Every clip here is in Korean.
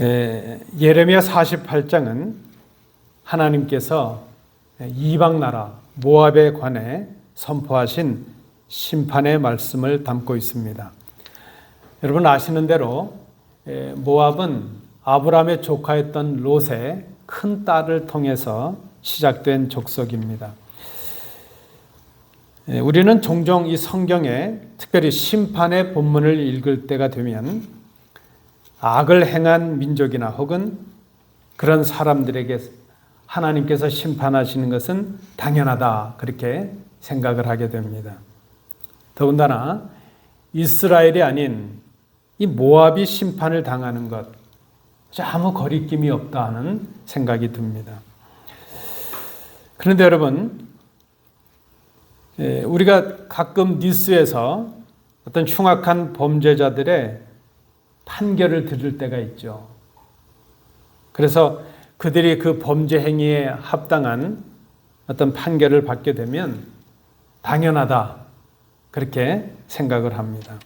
에, 예레미야 48장은 하나님께서 이방 나라 모압에 관해 선포하신 심판의 말씀을 담고 있습니다. 여러분 아시는 대로 에, 모압은 아브라함의 조카였던 롯의 큰 딸을 통해서 시작된 족속입니다. 에, 우리는 종종 이 성경에 특별히 심판의 본문을 읽을 때가 되면 악을 행한 민족이나 혹은 그런 사람들에게 하나님께서 심판하시는 것은 당연하다 그렇게 생각을 하게 됩니다. 더군다나 이스라엘이 아닌 이 모압이 심판을 당하는 것 아무 거리낌이 없다 하는 생각이 듭니다. 그런데 여러분 예, 우리가 가끔 뉴스에서 어떤 흉악한 범죄자들의 판결을 들을 때가 있죠. 그래서 그들이 그 범죄 행위에 합당한 어떤 판결을 받게 되면 당연하다. 그렇게 생각을 합니다.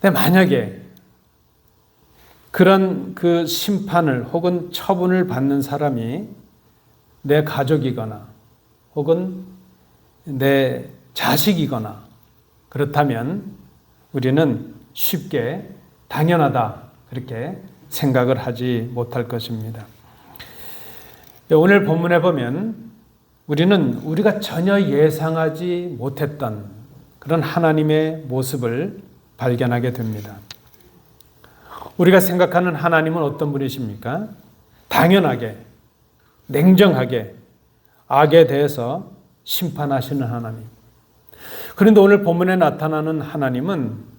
근데 만약에 그런 그 심판을 혹은 처분을 받는 사람이 내 가족이거나 혹은 내 자식이거나 그렇다면 우리는 쉽게 당연하다 그렇게 생각을 하지 못할 것입니다. 오늘 본문에 보면 우리는 우리가 전혀 예상하지 못했던 그런 하나님의 모습을 발견하게 됩니다. 우리가 생각하는 하나님은 어떤 분이십니까? 당연하게, 냉정하게 악에 대해서 심판하시는 하나님. 그런데 오늘 본문에 나타나는 하나님은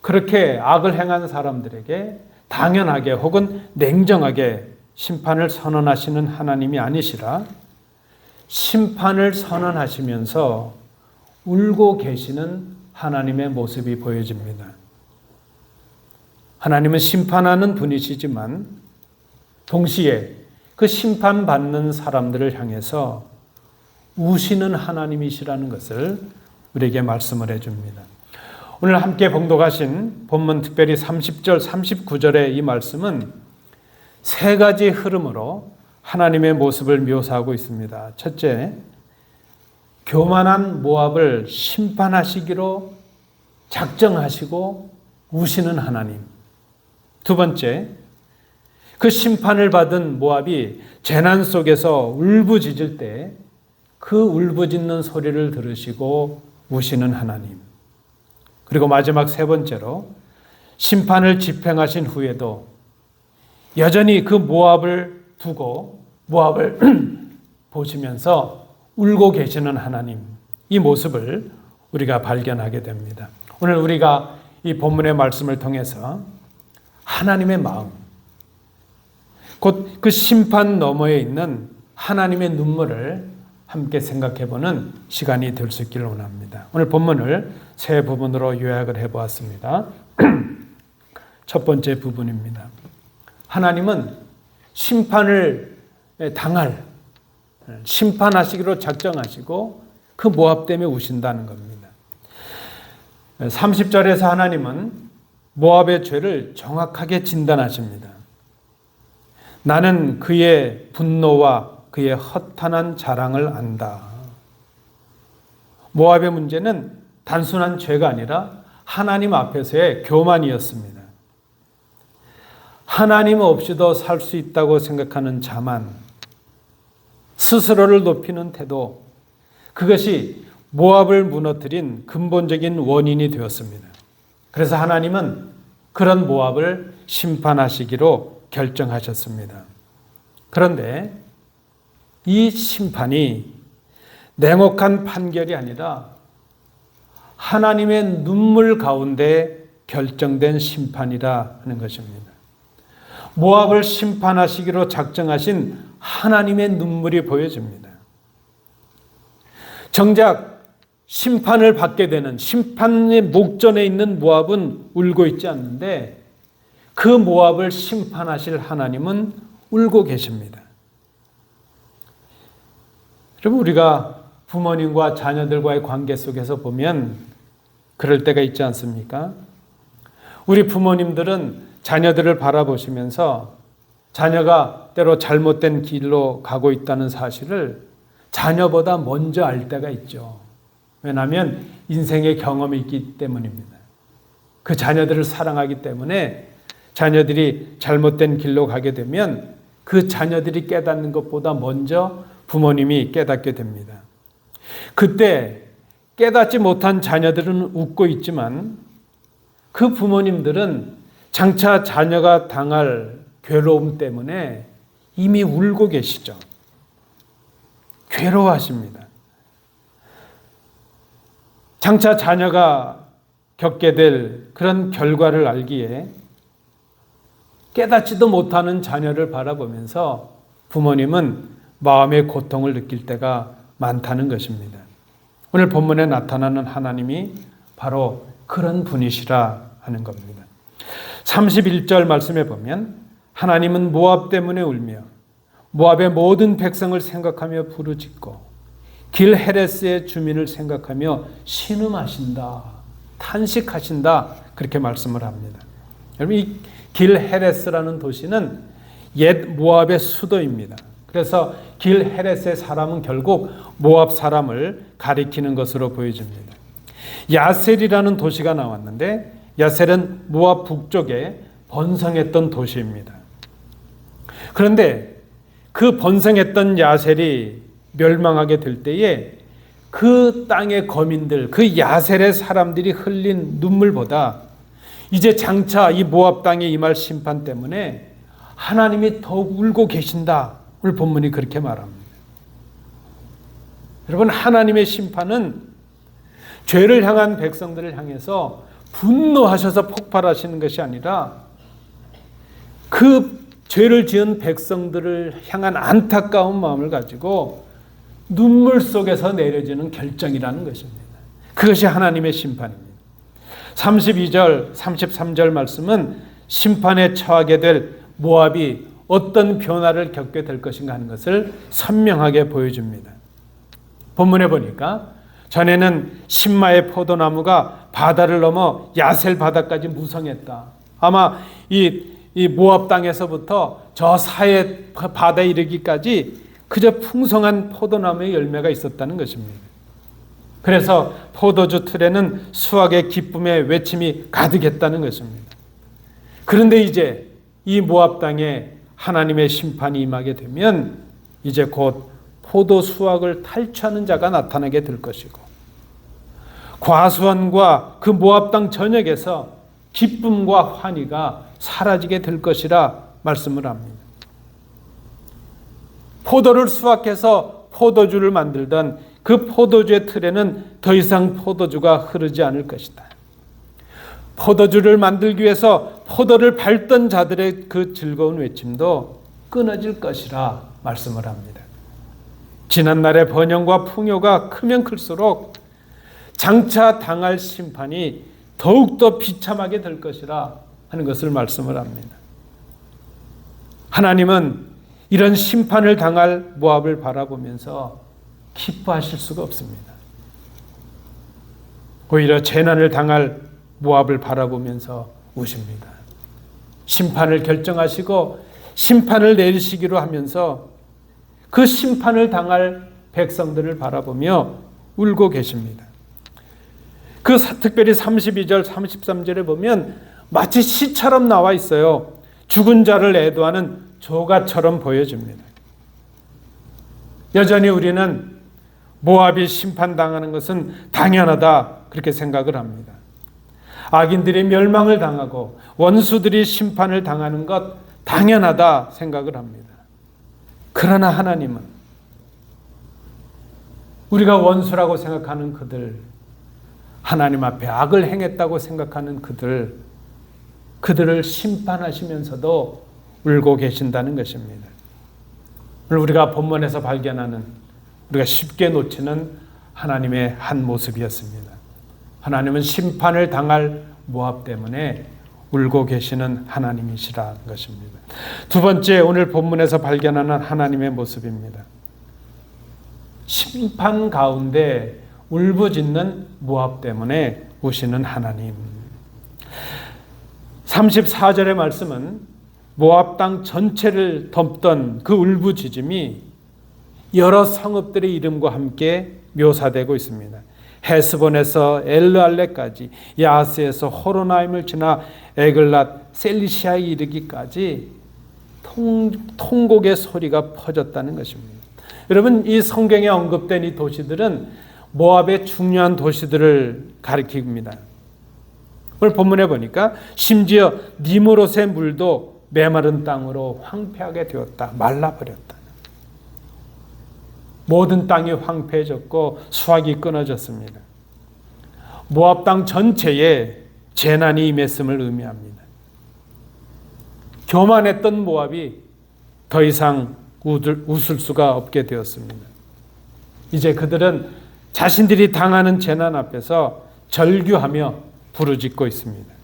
그렇게 악을 행한 사람들에게 당연하게 혹은 냉정하게 심판을 선언하시는 하나님이 아니시라 심판을 선언하시면서 울고 계시는 하나님의 모습이 보여집니다. 하나님은 심판하는 분이시지만 동시에 그 심판받는 사람들을 향해서 우시는 하나님이시라는 것을 우리에게 말씀을 해줍니다. 오늘 함께 봉독하신 본문 특별히 30절, 39절의 이 말씀은 세 가지 흐름으로 하나님의 모습을 묘사하고 있습니다. 첫째, 교만한 모압을 심판하시기로 작정하시고 우시는 하나님. 두 번째, 그 심판을 받은 모압이 재난 속에서 울부짖을 때 그 울부짖는 소리를 들으시고 우시는 하나님. 그리고 마지막 세 번째로 심판을 집행하신 후에도 여전히 그 모압을 두고 모압을 보시면서 울고 계시는 하나님 이 모습을 우리가 발견하게 됩니다. 오늘 우리가 이 본문의 말씀을 통해서 하나님의 마음 곧 그 심판 너머에 있는 하나님의 눈물을 함께 생각해 보는 시간이 될 수 있기를 원합니다. 오늘 본문을 세 부분으로 요약을 해 보았습니다. 첫 번째 부분입니다. 하나님은 심판을 당할 심판하시기로 작정하시고 그 모압 때문에 우신다는 겁니다. 30절에서 하나님은 모압의 죄를 정확하게 진단하십니다. 나는 그의 분노와 그의 허탄한 자랑을 안다. 모압의 문제는 단순한 죄가 아니라 하나님 앞에서의 교만이었습니다. 하나님 없이도 살 수 있다고 생각하는 자만, 스스로를 높이는 태도, 그것이 모압을 무너뜨린 근본적인 원인이 되었습니다. 그래서 하나님은 그런 모압을 심판하시기로 결정하셨습니다. 그런데 이 심판이 냉혹한 판결이 아니라 하나님의 눈물 가운데 결정된 심판이라 하는 것입니다. 모압을 심판하시기로 작정하신 하나님의 눈물이 보여집니다. 정작 심판을 받게 되는 심판의 목전에 있는 모압은 울고 있지 않는데 그 모압을 심판하실 하나님은 울고 계십니다. 여러분 우리가 부모님과 자녀들과의 관계 속에서 보면 그럴 때가 있지 않습니까? 우리 부모님들은 자녀들을 바라보시면서 자녀가 때로 잘못된 길로 가고 있다는 사실을 자녀보다 먼저 알 때가 있죠. 왜냐하면 인생의 경험이 있기 때문입니다. 그 자녀들을 사랑하기 때문에 자녀들이 잘못된 길로 가게 되면 그 자녀들이 깨닫는 것보다 먼저 부모님이 깨닫게 됩니다. 그때 깨닫지 못한 자녀들은 웃고 있지만 그 부모님들은 장차 자녀가 당할 괴로움 때문에 이미 울고 계시죠. 괴로워하십니다. 장차 자녀가 겪게 될 그런 결과를 알기에 깨닫지도 못하는 자녀를 바라보면서 부모님은 마음의 고통을 느낄 때가 많다는 것입니다. 오늘 본문에 나타나는 하나님이 바로 그런 분이시라 하는 겁니다. 31절 말씀에 보면 하나님은 모압 때문에 울며 모압의 모든 백성을 생각하며 부르짖고 길 헤레스의 주민을 생각하며 신음하신다. 탄식하신다. 그렇게 말씀을 합니다. 여러분 이 길 헤레스라는 도시는 옛 모압의 수도입니다. 그래서 길 헤레스의 사람은 결국 모압 사람을 가리키는 것으로 보여집니다. 야셀이라는 도시가 나왔는데 야셀은 모압 북쪽에 번성했던 도시입니다. 그런데 그 번성했던 야셀이 멸망하게 될 때에 그 땅의 거민들, 그 야셀의 사람들이 흘린 눈물보다 이제 장차 이 모압 땅에 임할 심판 때문에 하나님이 더욱 울고 계신다. 오늘 본문이 그렇게 말합니다. 여러분 하나님의 심판은 죄를 향한 백성들을 향해서 분노하셔서 폭발하시는 것이 아니라 그 죄를 지은 백성들을 향한 안타까운 마음을 가지고 눈물 속에서 내려지는 결정이라는 것입니다. 그것이 하나님의 심판입니다. 32절, 33절 말씀은 심판에 처하게 될 모압이 어떤 변화를 겪게 될 것인가 하는 것을 선명하게 보여줍니다. 본문에 보니까 전에는 신마의 포도나무가 바다를 넘어 야셀 바다까지 무성했다. 아마 이, 이 모압 땅에서부터 저 사해 바다에 이르기까지 그저 풍성한 포도나무의 열매가 있었다는 것입니다. 그래서 포도주 틀에는 수확의 기쁨의 외침이 가득했다는 것입니다. 그런데 이제 이 모압 땅에 하나님의 심판이 임하게 되면 이제 곧 포도 수확을 탈취하는 자가 나타나게 될 것이고 과수원과 그 모압 땅 전역에서 기쁨과 환희가 사라지게 될 것이라 말씀을 합니다. 포도를 수확해서 포도주를 만들던 그 포도주의 틀에는 더 이상 포도주가 흐르지 않을 것이다. 포도주를 만들기 위해서 포도를 밟던 자들의 그 즐거운 외침도 끊어질 것이라 말씀을 합니다. 지난날의 번영과 풍요가 크면 클수록 장차 당할 심판이 더욱더 비참하게 될 것이라 하는 것을 말씀을 합니다. 하나님은 이런 심판을 당할 모압을 바라보면서 기뻐하실 수가 없습니다. 오히려 재난을 당할 모압을 바라보면서 우십니다. 심판을 결정하시고 심판을 내리시기로 하면서 그 심판을 당할 백성들을 바라보며 울고 계십니다. 그 특별히 32절, 33절에 보면 마치 시처럼 나와 있어요. 죽은 자를 애도하는 조가처럼 보여집니다. 여전히 우리는 모압이 심판당하는 것은 당연하다 그렇게 생각을 합니다. 악인들이 멸망을 당하고 원수들이 심판을 당하는 것 당연하다 생각을 합니다. 그러나 하나님은 우리가 원수라고 생각하는 그들, 하나님 앞에 악을 행했다고 생각하는 그들, 그들을 심판하시면서도 울고 계신다는 것입니다. 우리가 본문에서 발견하는 우리가 쉽게 놓치는 하나님의 한 모습이었습니다. 하나님은 심판을 당할 모압 때문에 울고 계시는 하나님이시라는 것입니다. 두 번째 오늘 본문에서 발견하는 하나님의 모습입니다. 심판 가운데 울부짖는 모압 때문에 오시는 하나님. 34절의 말씀은 모압 땅 전체를 덮던 그 울부짖음이 여러 성읍들의 이름과 함께 묘사되고 있습니다. 헤스본에서 엘르알레까지 야스에서 호로나임을 지나 에글랏 셀리시아에 이르기까지 통, 통곡의 소리가 퍼졌다는 것입니다. 여러분 이 성경에 언급된 이 도시들은 모압의 중요한 도시들을 가리킵니다. 오늘 본문에 보니까 심지어 니무롯의 물도 메마른 땅으로 황폐하게 되었다. 말라버렸다. 모든 땅이 황폐해졌고 수확이 끊어졌습니다. 모압 땅 전체에 재난이 임했음을 의미합니다. 교만했던 모압이 더 이상 웃을 수가 없게 되었습니다. 이제 그들은 자신들이 당하는 재난 앞에서 절규하며 부르짖고 있습니다.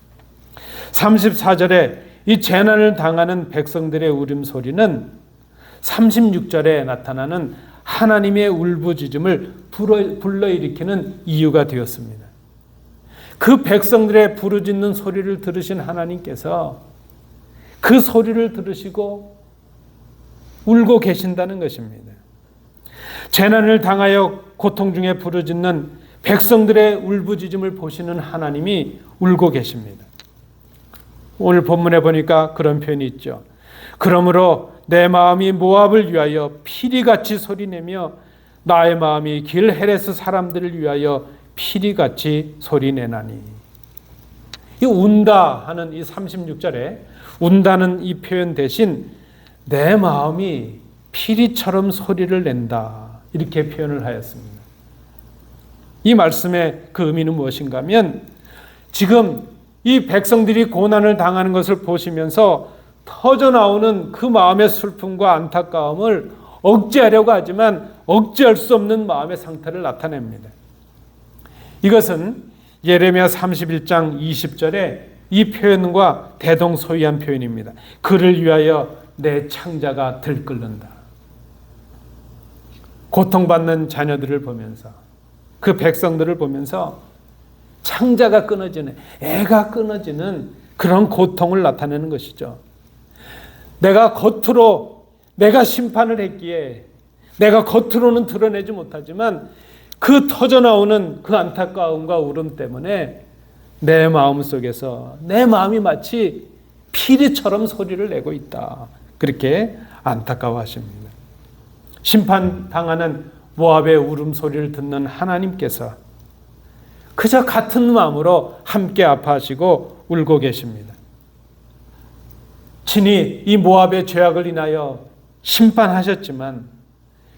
34절에 이 재난을 당하는 백성들의 울음소리는 36절에 나타나는 하나님의 울부짖음을 불러일으키는 이유가 되었습니다. 그 백성들의 부르짖는 소리를 들으신 하나님께서 그 소리를 들으시고 울고 계신다는 것입니다. 재난을 당하여 고통 중에 부르짖는 백성들의 울부짖음을 보시는 하나님이 울고 계십니다. 오늘 본문에 보니까 그런 표현이 있죠. 그러므로 내 마음이 모압을 위하여 피리같이 소리내며 나의 마음이 길 헤레스 사람들을 위하여 피리같이 소리내나니. 이 운다 하는 이 36절에 운다는 이 표현 대신 내 마음이 피리처럼 소리를 낸다. 이렇게 표현을 하였습니다. 이 말씀의 그 의미는 무엇인가 하면 지금 이 백성들이 고난을 당하는 것을 보시면서 터져 나오는 그 마음의 슬픔과 안타까움을 억제하려고 하지만 억제할 수 없는 마음의 상태를 나타냅니다. 이것은 예레미야 31장 20절에 이 표현과 대동소이한 표현입니다. 그를 위하여 내 창자가 들끓는다. 고통받는 자녀들을 보면서 그 백성들을 보면서 창자가 끊어지는 애가 끊어지는 그런 고통을 나타내는 것이죠. 내가 겉으로 내가 심판을 했기에 내가 겉으로는 드러내지 못하지만 그 터져 나오는 그 안타까움과 울음 때문에 내 마음 속에서 내 마음이 마치 피리처럼 소리를 내고 있다. 그렇게 안타까워하십니다. 심판 당하는 모압의 울음소리를 듣는 하나님께서 그저 같은 마음으로 함께 아파하시고 울고 계십니다. 친히 이 모압의 죄악을 인하여 심판하셨지만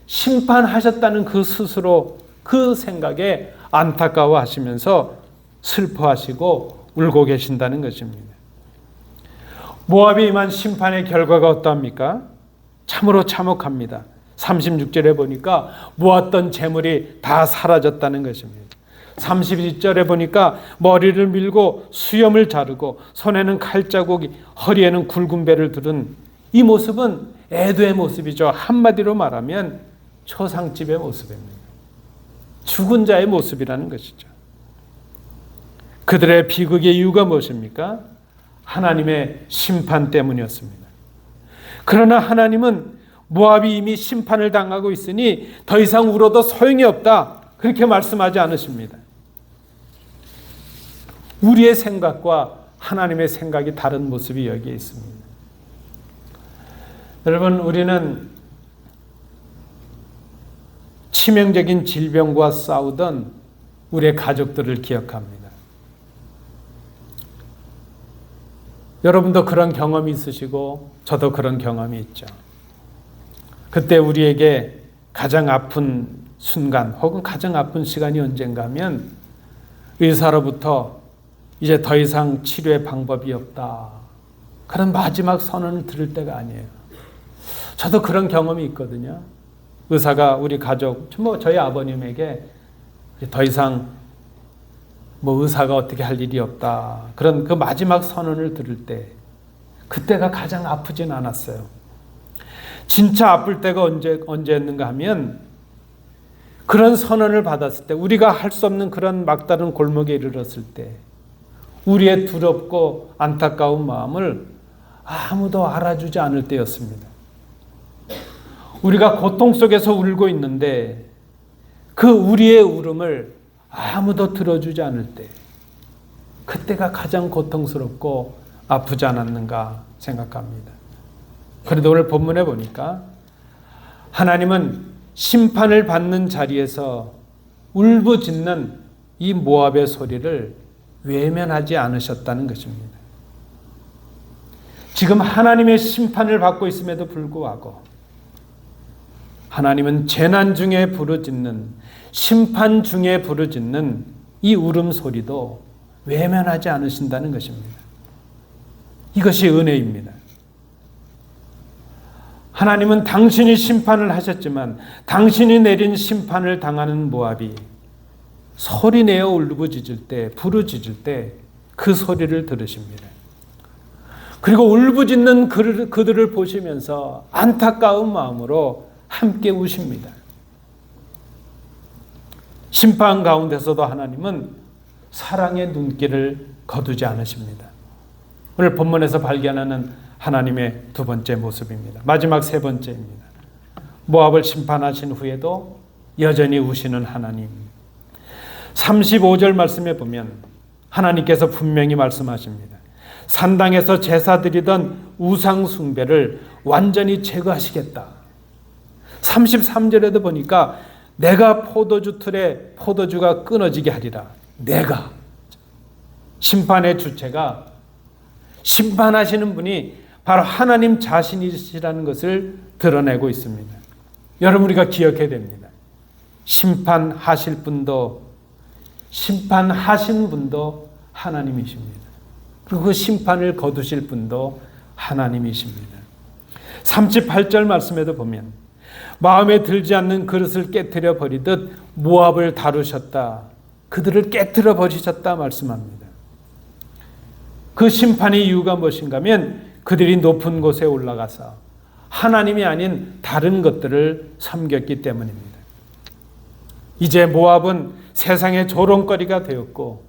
심판하셨다는 그 스스로 그 생각에 안타까워하시면서 슬퍼하시고 울고 계신다는 것입니다. 모압이 임한 심판의 결과가 어떠합니까? 참으로 참혹합니다. 36절에 보니까 모았던 재물이 다 사라졌다는 것입니다. 32절에 보니까 머리를 밀고 수염을 자르고 손에는 칼자국이 허리에는 굵은 배를 들은 이 모습은 애도의 모습이죠. 한마디로 말하면 초상집의 모습입니다. 죽은 자의 모습이라는 것이죠. 그들의 비극의 이유가 무엇입니까? 하나님의 심판 때문이었습니다. 그러나 하나님은 모압이 이미 심판을 당하고 있으니 더 이상 울어도 소용이 없다. 그렇게 말씀하지 않으십니다. 우리의 생각과 하나님의 생각이 다른 모습이 여기에 있습니다. 여러분, 우리는 치명적인 질병과 싸우던 우리의 가족들을 기억합니다. 여러분도 그런 경험이 있으시고 저도 그런 경험이 있죠. 그때 우리에게 가장 아픈 순간 혹은 가장 아픈 시간이 언젠가 하면 의사로부터 이제 더 이상 치료의 방법이 없다. 그런 마지막 선언을 들을 때가 아니에요. 저도 그런 경험이 있거든요. 의사가 우리 가족, 뭐 저희 아버님에게 더 이상 뭐 의사가 어떻게 할 일이 없다. 그런 그 마지막 선언을 들을 때 그때가 가장 아프진 않았어요. 진짜 아플 때가 언제 언제였는가 하면 그런 선언을 받았을 때 우리가 할 수 없는 그런 막다른 골목에 이르렀을 때 우리의 두렵고 안타까운 마음을 아무도 알아주지 않을 때였습니다. 우리가 고통 속에서 울고 있는데 그 우리의 울음을 아무도 들어주지 않을 때 그때가 가장 고통스럽고 아프지 않았는가 생각합니다. 그래도 오늘 본문에 보니까 하나님은 심판을 받는 자리에서 울부짖는 이 모압의 소리를 외면하지 않으셨다는 것입니다. 지금 하나님의 심판을 받고 있음에도 불구하고 하나님은 재난 중에 부르짖는 심판 중에 부르짖는 이 울음소리도 외면하지 않으신다는 것입니다. 이것이 은혜입니다. 하나님은 당신이 심판을 하셨지만 당신이 내린 심판을 당하는 모압이 소리 내어 울부짖을 때, 부르짖을 때 그 소리를 들으십니다. 그리고 울부짖는 그들을 보시면서 안타까운 마음으로 함께 우십니다. 심판 가운데서도 하나님은 사랑의 눈길을 거두지 않으십니다. 오늘 본문에서 발견하는 하나님의 두 번째 모습입니다. 마지막 세 번째입니다. 모압을 심판하신 후에도 여전히 우시는 하나님. 35절 말씀에 보면 하나님께서 분명히 말씀하십니다. 산당에서 제사 드리던 우상 숭배를 완전히 제거하시겠다. 33절에도 보니까 내가 포도주 틀에 포도주가 끊어지게 하리라. 내가 심판의 주체가 심판하시는 분이 바로 하나님 자신이시라는 것을 드러내고 있습니다. 여러분 우리가 기억해야 됩니다. 심판하실 분도 심판하신 분도 하나님이십니다. 그리고 그 심판을 거두실 분도 하나님이십니다. 38절 말씀에도 보면 마음에 들지 않는 그릇을 깨뜨려 버리듯 모압을 다루셨다. 그들을 깨뜨려 버리셨다 말씀합니다. 그 심판의 이유가 무엇인가 하면 그들이 높은 곳에 올라가서 하나님이 아닌 다른 것들을 섬겼기 때문입니다. 이제 모압은 세상의 조롱거리가 되었고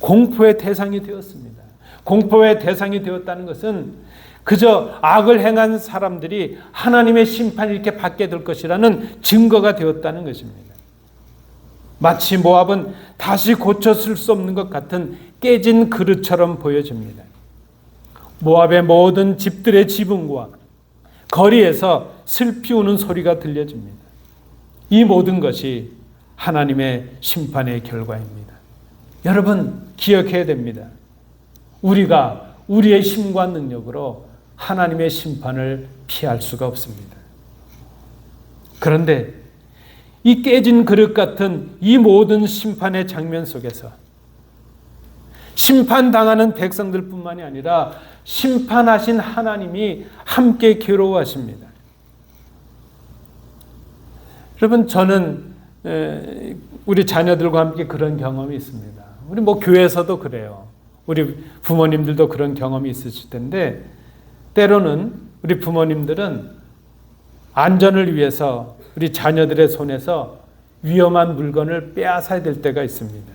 공포의 대상이 되었습니다. 공포의 대상이 되었다는 것은 그저 악을 행한 사람들이 하나님의 심판을 이렇게 받게 될 것이라는 증거가 되었다는 것입니다. 마치 모압은 다시 고쳐 쓸 수 없는 것 같은 깨진 그릇처럼 보여집니다. 모압의 모든 집들의 지붕과 거리에서 슬피 우는 소리가 들려집니다. 이 모든 것이 하나님의 심판의 결과입니다. 여러분 기억해야 됩니다. 우리가 우리의 힘과 능력으로 하나님의 심판을 피할 수가 없습니다. 그런데 이 깨진 그릇 같은 이 모든 심판의 장면 속에서 심판당하는 백성들 뿐만이 아니라 심판하신 하나님이 함께 괴로워하십니다. 여러분 저는 우리 자녀들과 함께 그런 경험이 있습니다. 우리 뭐 교회에서도 그래요. 우리 부모님들도 그런 경험이 있으실 텐데 때로는 우리 부모님들은 안전을 위해서 우리 자녀들의 손에서 위험한 물건을 빼앗아야 될 때가 있습니다.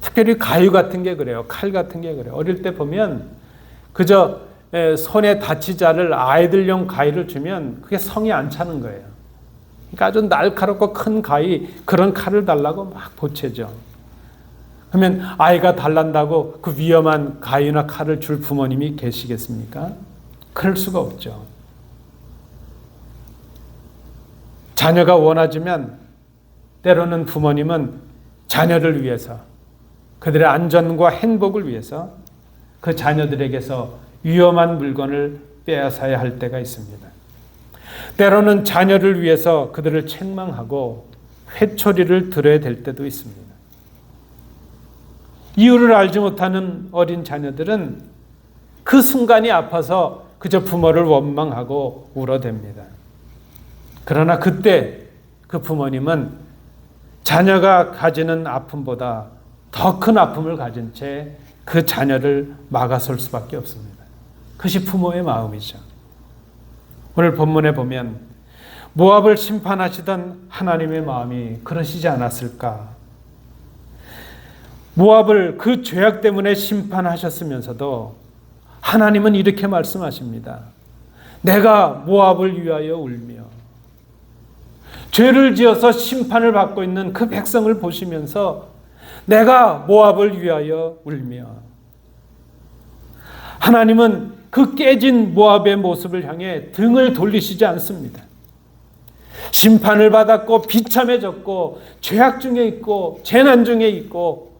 특별히 가위 같은 게 그래요. 칼 같은 게 그래요. 어릴 때 보면 그저 손에 다치지 않을 아이들용 가위를 주면 그게 성이 안 차는 거예요. 그러니까 아주 날카롭고 큰 가위 그런 칼을 달라고 막 보채죠. 그러면 아이가 달란다고 그 위험한 가위나 칼을 줄 부모님이 계시겠습니까? 그럴 수가 없죠. 자녀가 원하지만 때로는 부모님은 자녀를 위해서 그들의 안전과 행복을 위해서 그 자녀들에게서 위험한 물건을 빼앗아야 할 때가 있습니다. 때로는 자녀를 위해서 그들을 책망하고 회초리를 들어야 될 때도 있습니다. 이유를 알지 못하는 어린 자녀들은 그 순간이 아파서 그저 부모를 원망하고 울어댑니다. 그러나 그때 그 부모님은 자녀가 가지는 아픔보다 더 큰 아픔을 가진 채 그 자녀를 막아설 수밖에 없습니다. 그것이 부모의 마음이죠. 오늘 본문에 보면 모압을 심판하시던 하나님의 마음이 그러시지 않았을까? 모압을 그 죄악 때문에 심판하셨으면서도 하나님은 이렇게 말씀하십니다. 내가 모압을 위하여 울며 죄를 지어서 심판을 받고 있는 그 백성을 보시면서 내가 모압을 위하여 울며 하나님은 그 깨진 모압의 모습을 향해 등을 돌리시지 않습니다. 심판을 받았고 비참해졌고 죄악 중에 있고 재난 중에 있고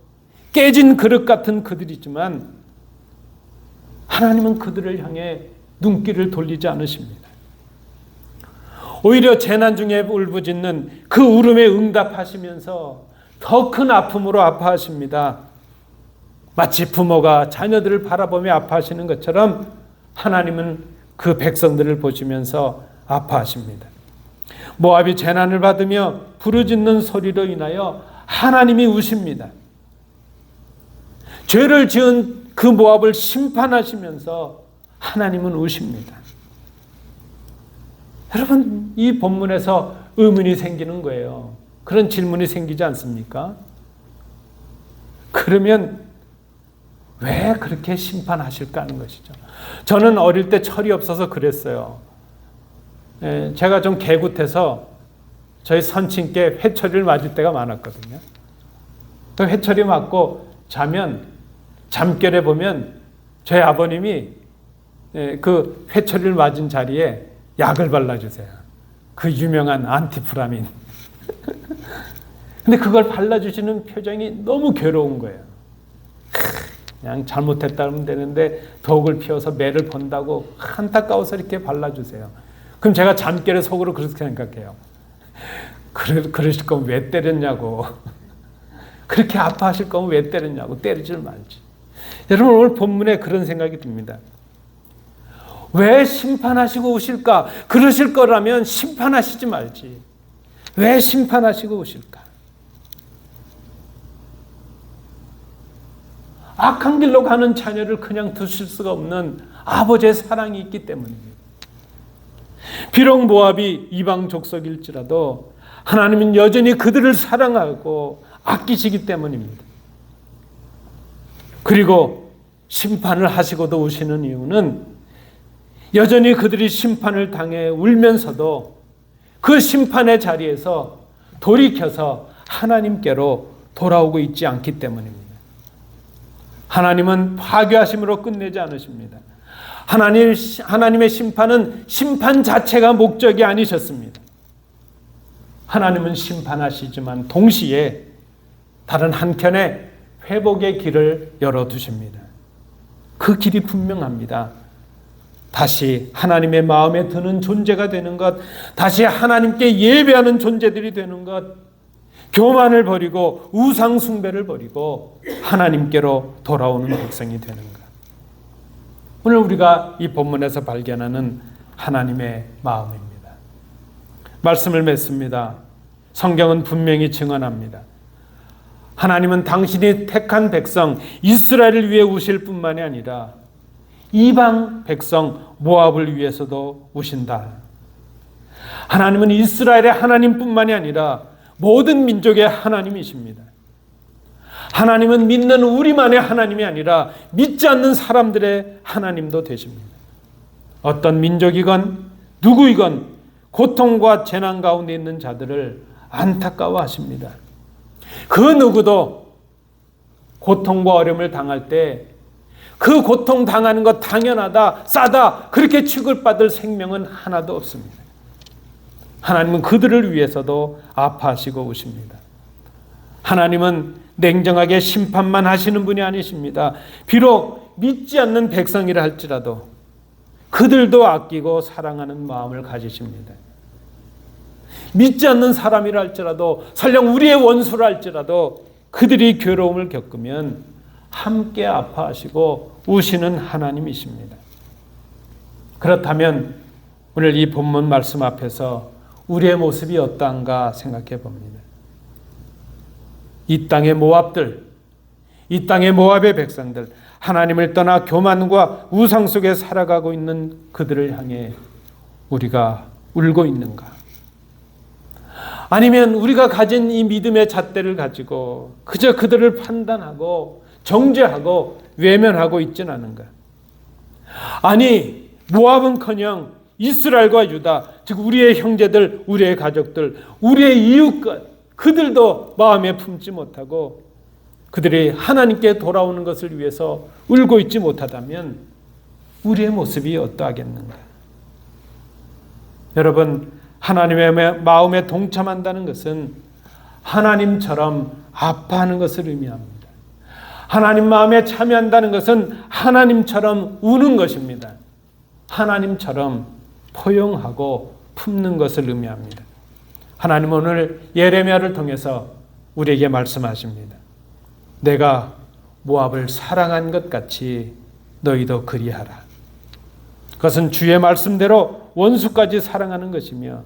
깨진 그릇 같은 그들이지만 하나님은 그들을 향해 눈길을 돌리지 않으십니다. 오히려 재난 중에 울부짖는 그 울음에 응답하시면서 더 큰 아픔으로 아파하십니다. 마치 부모가 자녀들을 바라보며 아파하시는 것처럼 하나님은 그 백성들을 보시면서 아파하십니다. 모압이 재난을 받으며 부르짖는 소리로 인하여 하나님이 우십니다. 죄를 지은 그 모압을 심판하시면서 하나님은 우십니다. 여러분, 이 본문에서 의문이 생기는 거예요. 그런 질문이 생기지 않습니까? 그러면 왜 그렇게 심판하실까 하는 것이죠. 저는 어릴 때 철이 없어서 그랬어요. 예, 제가 좀 개굿해서 저희 선친께 회초리를 맞을 때가 많았거든요. 또 회초리 맞고 자면 잠결에 보면 저희 아버님이 예, 그 회초리를 맞은 자리에 약을 발라주세요. 그 유명한 안티프라민. 근데 그걸 발라주시는 표정이 너무 괴로운 거예요. 그냥 잘못했다 면 되는데 독을 피워서 매를 본다고 안타까워서 이렇게 발라주세요. 그럼 제가 잠결에 속으로 그렇게 생각해요. 그러, 그러실 거면 왜 때렸냐고. 그렇게 아파하실 거면 왜 때렸냐고. 때리질 말지. 여러분 오늘 본문에 그런 생각이 듭니다. 왜 심판하시고 오실까? 그러실 거라면 심판하시지 말지. 왜 심판하시고 오실까? 악한 길로 가는 자녀를 그냥 두실 수가 없는 아버지의 사랑이 있기 때문입니다. 비록 모압이 이방 족속일지라도 하나님은 여전히 그들을 사랑하고 아끼시기 때문입니다. 그리고 심판을 하시고도 오시는 이유는 여전히 그들이 심판을 당해 울면서도 그 심판의 자리에서 돌이켜서 하나님께로 돌아오고 있지 않기 때문입니다. 하나님은 파괴하심으로 끝내지 않으십니다. 하나님, 하나님의 심판은 심판 자체가 목적이 아니셨습니다. 하나님은 심판하시지만 동시에 다른 한켠에 회복의 길을 열어두십니다. 그 길이 분명합니다. 다시 하나님의 마음에 드는 존재가 되는 것, 다시 하나님께 예배하는 존재들이 되는 것, 교만을 버리고 우상 숭배를 버리고 하나님께로 돌아오는 백성이 되는 것. 오늘 우리가 이 본문에서 발견하는 하나님의 마음입니다. 말씀을 맺습니다. 성경은 분명히 증언합니다. 하나님은 당신이 택한 백성 이스라엘을 위해 우실 뿐만이 아니라 이방 백성 모압을 위해서도 우신다. 하나님은 이스라엘의 하나님뿐만이 아니라 모든 민족의 하나님이십니다. 하나님은 믿는 우리만의 하나님이 아니라 믿지 않는 사람들의 하나님도 되십니다. 어떤 민족이건 누구이건 고통과 재난 가운데 있는 자들을 안타까워 하십니다. 그 누구도 고통과 어려움을 당할 때 그 고통 당하는 것 당연하다, 싸다, 그렇게 취급받을 생명은 하나도 없습니다. 하나님은 그들을 위해서도 아파하시고 오십니다. 하나님은 냉정하게 심판만 하시는 분이 아니십니다. 비록 믿지 않는 백성이라 할지라도 그들도 아끼고 사랑하는 마음을 가지십니다. 믿지 않는 사람이라 할지라도 설령 우리의 원수라 할지라도 그들이 괴로움을 겪으면 함께 아파하시고 우시는 하나님이십니다. 그렇다면 오늘 이 본문 말씀 앞에서 우리의 모습이 어떠한가 생각해 봅니다. 이 땅의 모압들, 이 땅의 모압의 백성들, 하나님을 떠나 교만과 우상 속에 살아가고 있는 그들을 향해 우리가 울고 있는가? 아니면 우리가 가진 이 믿음의 잣대를 가지고 그저 그들을 판단하고 정죄하고 외면하고 있지는 않은가? 아니 모압은커녕 이스라엘과 유다 즉 우리의 형제들, 우리의 가족들, 우리의 이웃것 그들도 마음에 품지 못하고 그들이 하나님께 돌아오는 것을 위해서 울고 있지 못하다면 우리의 모습이 어떠하겠는가? 여러분 하나님의 마음에 동참한다는 것은 하나님처럼 아파하는 것을 의미합니다. 하나님 마음에 참여한다는 것은 하나님처럼 우는 것입니다. 하나님처럼 포용하고 품는 것을 의미합니다. 하나님 오늘 예레미야를 통해서 우리에게 말씀하십니다. 내가 모압을 사랑한 것 같이 너희도 그리하라. 그것은 주의 말씀대로 원수까지 사랑하는 것이며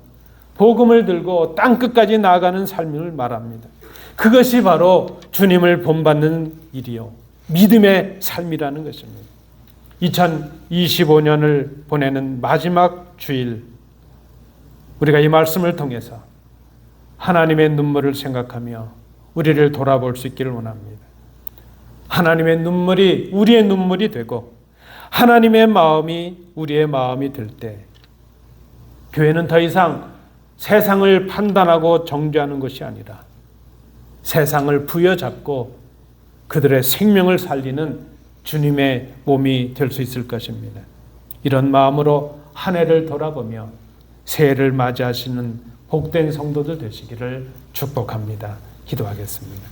복음을 들고 땅 끝까지 나아가는 삶을 말합니다. 그것이 바로 주님을 본받는 일이요. 믿음의 삶이라는 것입니다. 2025년을 보내는 마지막 주일, 우리가 이 말씀을 통해서 하나님의 눈물을 생각하며 우리를 돌아볼 수 있기를 원합니다. 하나님의 눈물이 우리의 눈물이 되고 하나님의 마음이 우리의 마음이 될 때 교회는 더 이상 세상을 판단하고 정죄하는 것이 아니라 세상을 부여잡고 그들의 생명을 살리는 주님의 몸이 될 수 있을 것입니다. 이런 마음으로 한 해를 돌아보며 새해를 맞이하시는 복된 성도들 되시기를 축복합니다. 기도하겠습니다.